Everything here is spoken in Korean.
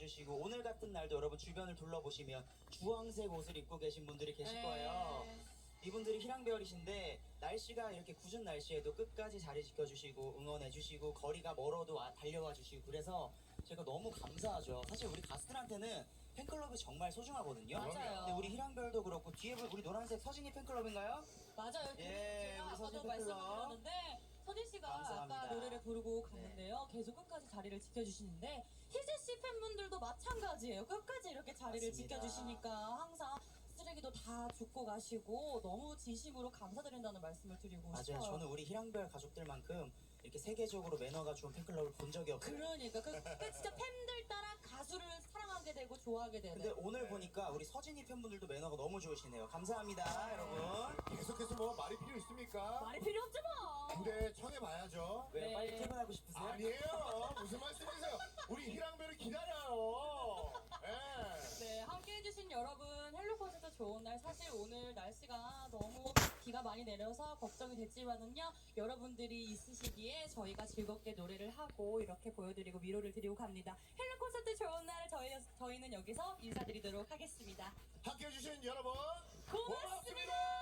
와주시고 오늘 같은 날도 여러분 주변을 둘러보시면 주황색 옷을 입고 계신 분들이 계실 네. 거예요. 이분들이 희랑별이신데 날씨가 이렇게 궂은 날씨에도 끝까지 자리 지켜주시고 응원해주시고 거리가 멀어도 와- 달려와 주시고 그래서 제가 너무 감사하죠. 사실 우리 가수들한테는 팬클럽이 정말 소중하거든요. 맞아요. 근데 우리 희랑별도 그렇고 뒤에 보- 우리 노란색 서진이 팬클럽인가요? 맞아요. 그 예, 제가 우리 서진 아까도 말씀을 팬클럽. 드렸는데 서진 씨가 감사합니다. 아까 노래를 부르고 갔는데요. 계속 끝까지 자리를 지켜주시는데 희 재씨 팬분들도 마찬가지예요. 끝까지 이렇게 자리를 맞습니다. 지켜주시니까 항상 쓰레기도 다 줍고 가시고 너무 진심으로 감사드린다는 말씀을 드리고 맞아요. 싶어요. 저는 우리 희랑별 가족들만큼 이렇게 세계적으로 매너가 좋은 팬클럽을 본 적이 없어요. 그러니까 그, 그 진짜 팬들 따라 가수를 사랑하게 되고 좋아하게 되는. 근데 오늘 보니까 우리 서진이 팬분들도 매너가 너무 좋으시네요. 감사합니다, 여러분. 계속해서 뭐 말이 필요 있습니까? 말이 필요 없지 뭐. 근데 청해봐야죠. 왜 네. 빨리 퇴근하고 싶으세요? 아니에요. 무슨 말씀이세요? 우리 희랑별을 기다려요. 예. 네, 함께 해주신 여러분, 헬로 콘서트 좋은 날. 사실 오늘 날씨가 너무 비가 많이 내려서 걱정이 됐지만은요, 여러분들이 있으시기에 저희가 즐겁게 노래를 하고 이렇게 보여드리고 위로를 드리고 갑니다. 헬로 콘서트 좋은 날, 저희, 저희는 여기서 인사드리도록 하겠습니다. 함께 해주신 여러분 고맙습니다! 자,